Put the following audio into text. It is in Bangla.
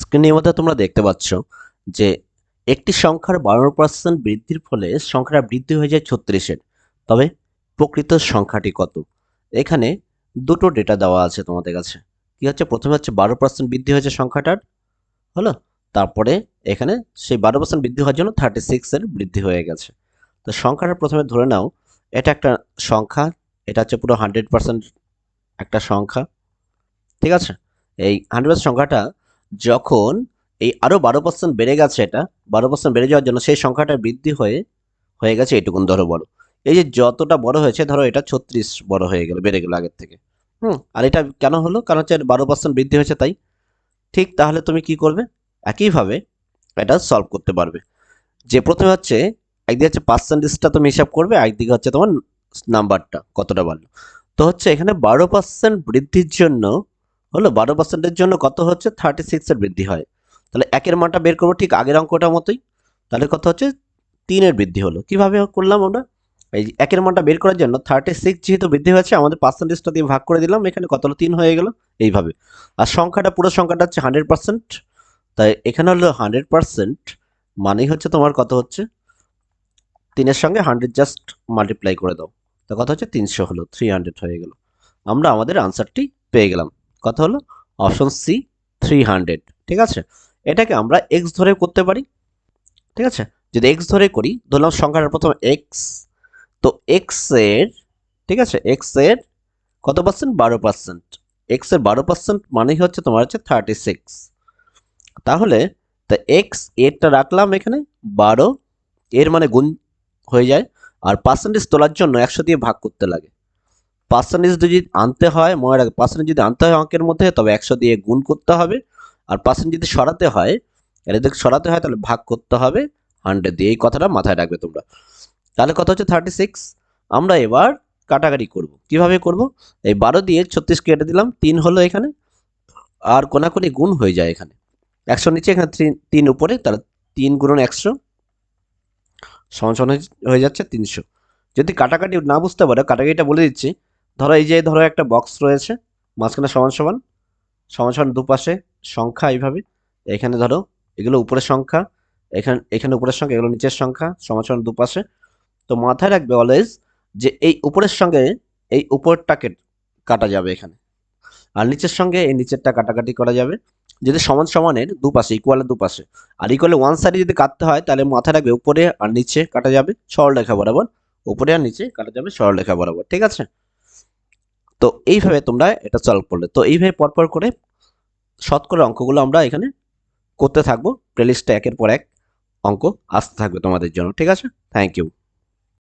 স্ক্রিনের মধ্যে তোমরা দেখতে পাচ্ছ যে একটি সংখ্যার বারো পার্সেন্ট বৃদ্ধির ফলে সংখ্যাটা বৃদ্ধি হয়ে যায় ছত্রিশের। তবে প্রকৃত সংখ্যাটি কত? এখানে দুটো ডেটা দেওয়া আছে তোমাদের কাছে। কি হচ্ছে? প্রথমে হচ্ছে বারো পার্সেন্ট বৃদ্ধি হয়েছে সংখ্যাটার, হলো? তারপরে এখানে সেই বারো পার্সেন্ট বৃদ্ধি হওয়ার জন্য থার্টি সিক্সের বৃদ্ধি হয়ে গেছে। তো সংখ্যাটা প্রথমে ধরে নাও, এটা একটা সংখ্যা, এটা হচ্ছে পুরো হান্ড্রেড পার্সেন্ট একটা সংখ্যা। ঠিক আছে? এই হান্ড্রেড সংখ্যাটা যখন এই আরও বারো পার্সেন্ট বেড়ে গেছে এটা, বারো পার্সেন্ট বেড়ে যাওয়ার জন্য সেই সংখ্যাটা বৃদ্ধি হয়ে হয়ে গেছে এইটুকুন ধরো বড়। এই যে যতটা বড় হয়েছে, ধরো এটা ছত্রিশ বড় হয়ে গেল, বেড়ে গেল আগের থেকে। হুম, আর এটা কেন হলো? কারণ হচ্ছে বারো পার্সেন্ট বৃদ্ধি হয়েছে তাই। ঠিক তাহলে তুমি কি করবে? একইভাবে এটা সলভ করতে পারবে। যে প্রথমে হচ্ছে একদিকে হচ্ছে পার্সেন্টেজটা তুমি হিসাব করবে একদিকে হচ্ছে তোমার নাম্বারটা কতটা বাড়লো। তো হচ্ছে এখানে বারো পার্সেন্ট বৃদ্ধির জন্য হলো বারো পার্সেন্টের জন্য কত হচ্ছে? থার্টি সিক্সের বৃদ্ধি হয়। তাহলে একের মানটা বের করব ঠিক আগের অঙ্কটার মতোই। তাহলে কত হচ্ছে? তিনের বৃদ্ধি হলো। কীভাবে করলাম আমরা? এই একের মানটা বের করার জন্য থার্টি সিক্স যেহেতু বৃদ্ধি হয়েছে, আমাদের পার্সেন্টেজটা দিয়ে ভাগ করে দিলাম। এখানে কত হলো? তিন হয়ে গেল। এইভাবে। আর সংখ্যাটা, পুরো সংখ্যাটা হচ্ছে হান্ড্রেড পার্সেন্ট তাই এখানে হলো হান্ড্রেড পার্সেন্ট মানেই হচ্ছে তোমার কত হচ্ছে? তিনের সঙ্গে হান্ড্রেড জাস্ট মাল্টিপ্লাই করে দাও। তো কত হচ্ছে? তিনশো হলো। থ্রি হান্ড্রেড হয়ে গেল। আমরা আমাদের আনসারটি পেয়ে গেলাম। কত হলো অপশন সি থ্রি হান্ড্রেড ঠিক আছে? এটাকে আমরা এক্স ধরে করতে পারি, ঠিক আছে? যদি এক্স ধরে করি, ধরলাম সংখ্যাটা প্রথম এক্স তো এক্সের, ঠিক আছে? এক্সের কত পার্সেন্ট বারো পার্সেন্ট এক্সের বারো পার্সেন্ট মানেই হচ্ছে তোমার হচ্ছে থার্টি সিক্স তাহলে, তা এক্স এরটা রাখলাম এখানে, বারো, এর মানে গুণ হয়ে যায়, আর পার্সেন্টেজ তোলার জন্য একশো দিয়ে ভাগ করতে লাগে। পার্সেন্টেজ যদি আনতে হয়, মনে রাখবে পার্সেন্টেজ যদি আনতে হয় অঙ্কের মধ্যে, তবে একশো দিয়ে গুণ করতে হবে। আর পার্সেন্ট যদি সরাতে হয় এটা যদি সরাতে হয়, তাহলে ভাগ করতে হবে হান্ড্রেড দিয়ে। এই কথাটা মাথায় রাখবে তোমরা। তাহলে কথা হচ্ছে? থার্টি সিক্স আমরা এবার কাটাকাটি করব। কীভাবে করব? এই বারো দিয়ে ছত্রিশ কেটে দিলাম, তিন হলো এখানে। আর কোনাকুনি গুণ হয়ে যায় এখানে। একশো নিচে, এখানে তিন উপরে, তাহলে তিন গুণন একশো সমান হয়ে যাচ্ছে তিনশো। যদি কাটাকাটি না বুঝতে পারো, কাটাকাটিটা বলে দিচ্ছি। ধরো এই যে ধরো একটা বক্স রয়েছে, মাঝখানে সমান সমান সমান সমান দুপাশে সংখ্যা এইভাবে, এখানে ধরো এগুলো উপরের সংখ্যা, এখানে এখানে উপরের সংখ্যা, এগুলো নিচের সংখ্যা, সমান সমান দুপাশে। তো মাথায় রাখবে অলওয়েজ যে এই উপরের সঙ্গে এই উপরটাকে কাটা যাবে এখানে, আর নিচের সঙ্গে এই নিচেরটা কাটাকাটি করা যাবে। যদি সমান সমানের দুপাশে ইকুয়ালের দুপাশে, আর ইকুয়ালে ওয়ান সাইডে যদি কাটতে হয়, তাহলে মাথায় রাখবে উপরে আর নিচে কাটা যাবে সরলরেখা বরাবর, উপরে আর নিচে কাটা যাবে সরল সরলরেখা বরাবর, ঠিক আছে? তো এইভাবে তোমরা এটা সলভ করলে। তো এইভাবে পরপর করে শতকরা অঙ্কগুলো আমরা এখানে করতে থাকব। প্লেলিস্টটা একের পর এক অঙ্ক আসতে থাকবে তোমাদের জন্য। ঠিক আছে? Thank you